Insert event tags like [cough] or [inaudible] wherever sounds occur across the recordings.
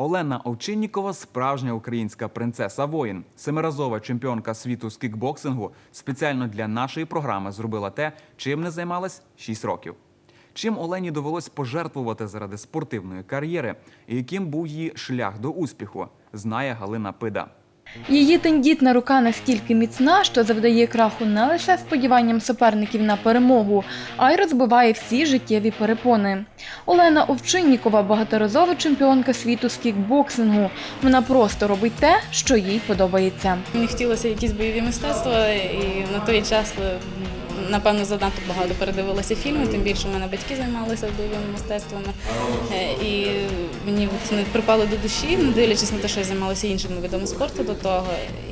Олена Овчиннікова справжня українська принцеса воїн, семиразова чемпіонка світу з кікбоксингу, спеціально для нашої програми зробила те, чим не займалась 6 років. Чим Олені довелось пожертвувати заради спортивної кар'єри, і яким був її шлях до успіху, знає Галина Пида. Її тендітна рука настільки міцна, що завдає краху не лише сподіванням суперників на перемогу, а й розбиває всі життєві перепони. Олена Овчиннікова багаторазова чемпіонка світу з кікбоксингу. Вона просто робить те, що їй подобається. Мені хотілося якісь бойові мистецтва, і на той час, е, напевно, занадто багато передивилася фільми, тим більше в мене батьки займалися бойовими мистецтвами. Е, І мені це не припало до душі, не дивлячись на те, що я займалася іншими видами спорту до того,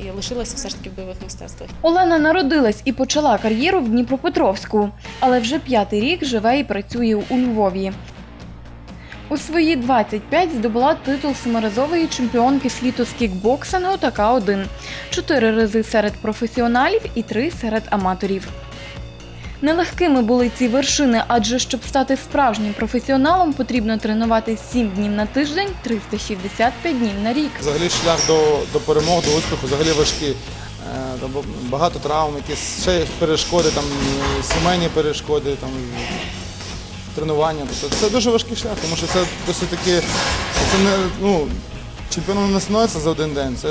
і лишилася все ж таки в бойових мистецтвах. Олена народилась і почала кар'єру в Дніпропетровську, але вже п'ятий рік живе і працює у Львові. У свої 25 здобула титул семиразової чемпіонки світу з кікбоксингу та К1. Чотири рази серед професіоналів і три серед аматорів. Нелегкими були ці вершини, адже щоб стати справжнім професіоналом, потрібно тренуватись 7 днів на тиждень, 365 днів на рік. Взагалі шлях до, до перемоги, до успіху взагалі важкий. Е, Багато травм, якісь ще перешкоди, там, е, сімейні перешкоди, там, тренування. Тобто це дуже важкий шлях, тому що це досить таки, це не, ну, чемпіоном не становиться за один день. Це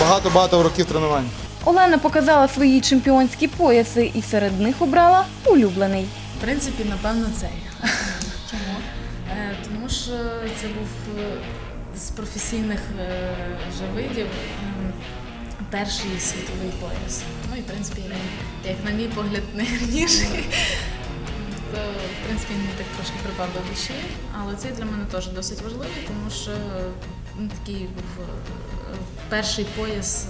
багато-багато років тренувань. Олена показала свої чемпіонські пояси і серед них обрала улюблений. В принципі, напевно, цей. Чому? Е, Тому що це був е, з професійних е, вже видів перший світовий пояс. Ну і в принципі як на мій погляд, [laughs] найгарніший. То, в принципі, він так трошки припав до душі, але цей для мене теж досить важливий, тому що ну, такий був перший пояс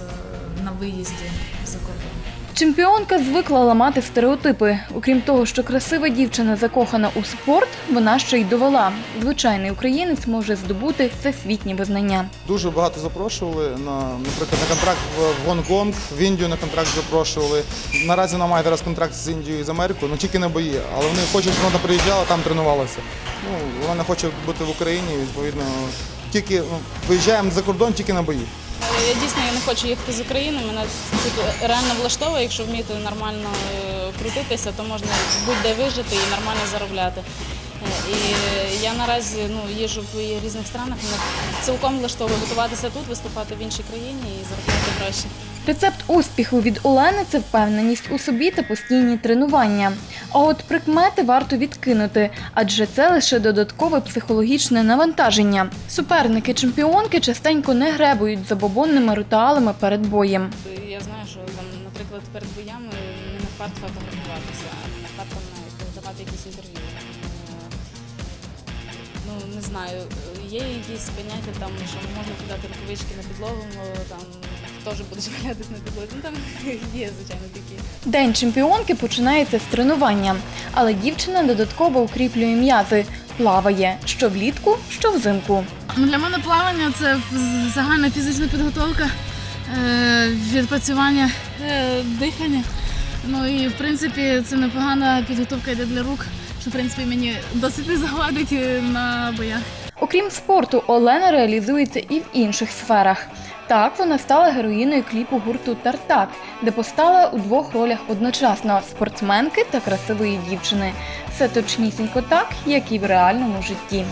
на виїзді за кордон. Чемпіонка звикла ламати стереотипи. Окрім того, що красива дівчина закохана у спорт, вона ще й довела. Звичайний українець може здобути всесвітнє визнання. Дуже багато запрошували на, наприклад, на контракт в в Гонконг, в Індію на контракт запрошували. Наразі вона має зараз контракт з Індією і з Америкою, ну тільки не бої. Але вони хочуть, щоб вона приїжджала, там тренувалася. Ну, вона не хоче бути в Україні, відповідно, тільки ну, виїжджаємо за кордон тільки на бої. Я дійсно я не хочу їхати з України. Мене тут реально влаштовує, якщо вміти нормально е, крутитися, то можна будь-де вижити і нормально заробляти. Е, І я наразі ну, їжджу в різних странах, мене цілком влаштовує готуватися тут, виступати в іншій країні і заробляти гроші. Рецепт успіху від Олени це впевненість у собі та постійні тренування. А от прикмети варто відкинути, адже це лише додаткове психологічне навантаження. Суперники чемпіонки частенько не гребують забобонними ритуалами перед боєм. Я знаю, що там, наприклад, перед боями не на фарт фотографуватися, а не на фарт там навіть давати якісь інтерв'ю. Ну, не знаю, є якісь поняття там, що можна кидати рукавички на підлогу, ну, там теж будеш валятись на підлозі. Ну там [laughs] є, звичайно, такі. День чемпіонки починається з тренування, але дівчина додатково укріплює м'язи, плаває що влітку, що взимку. Ну, Для мене плавання це загальна фізична підготовка, е, відпрацювання е, дихання. Ну і в принципі це непогана підготовка йде для рук, що в принципі мені досить не завадить е, на боях. Окрім спорту, Олена реалізується і в інших сферах. Так, вона стала героїною кліпу гурту Тартак, де постала у двох ролях одночасно спортсменки та красивої дівчини. Все точнісінько так, як і в реальному житті.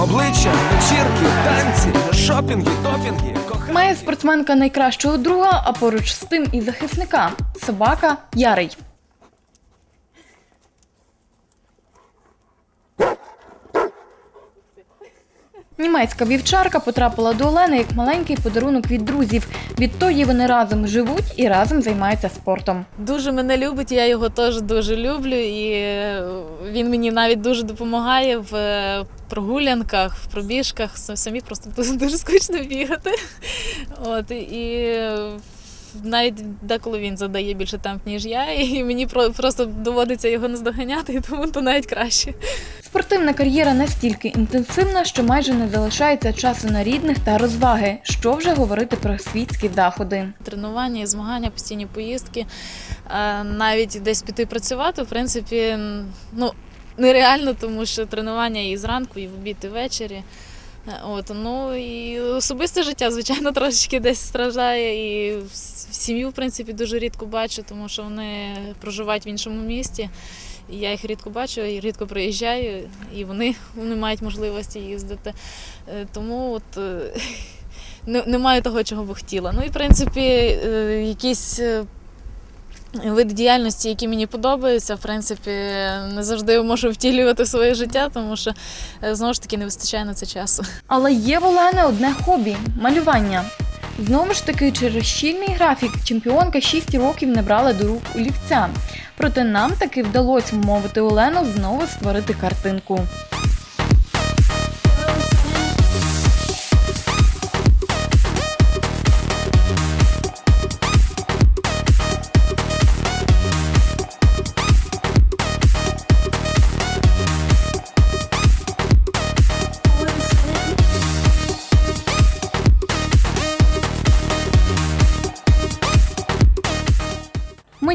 Обличчя, вечірки, танці, шопінги, топінги, кохання. Має спортсменка найкращого друга, а поруч з тим і захисника собака Ярий. Німецька вівчарка потрапила до Олени як маленький подарунок від друзів. Відтоді вони разом живуть і разом займаються спортом. Дуже мене любить, я його теж дуже люблю, і е, він мені навіть дуже допомагає в е, прогулянках, в пробіжках. Самі просто [laughs] дуже скучно бігати. От, і навіть деколи він задає більше темп, ніж я, і мені про- просто доводиться його наздоганяти, [laughs] тому то навіть краще. Спортивна кар'єра настільки інтенсивна, що майже не залишається часу на рідних та розваги. Що вже говорити про світські заходи. Тренування, і змагання, постійні поїздки, е, навіть десь піти працювати, в принципі, ну, нереально, тому що тренування і зранку, і в обід, і ввечері. Е, От, ну і особисте життя, звичайно, [laughs] трошечки десь страждає. І сім'ю, в принципі, дуже рідко бачу, тому що вони проживають в іншому місті. І я їх рідко бачу, і рідко приїжджаю, і вони, вони мають можливості їздити. Е, Тому от е, [laughs] не, немає того, чого би хотіла. Ну і в принципі, е, якісь види діяльності, які мені подобаються, в принципі, не завжди можу втілювати своє життя, тому що знову ж таки не вистачає на це часу. Але є в Олени одне хобі малювання. Знову ж таки, через щільний графік чемпіонка 6 років не брала до рук олівця. Проте нам таки вдалося вмовити Олену знову створити картинку.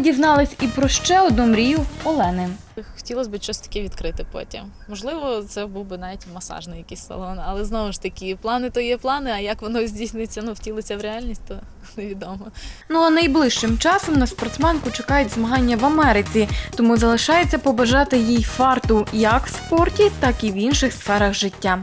Дізнались і про ще одну мрію Олени. Хотілося б щось таке відкрити потім. Можливо, це був би навіть масажний якийсь салон, але знову ж таки, плани то є плани, а як воно здійсниться, ну втілиться в реальність, то [laughs] невідомо. Ну а найближчим часом на спортсменку чекають змагання в Америці, тому залишається побажати їй фарту як в спорті, так і в інших сферах життя.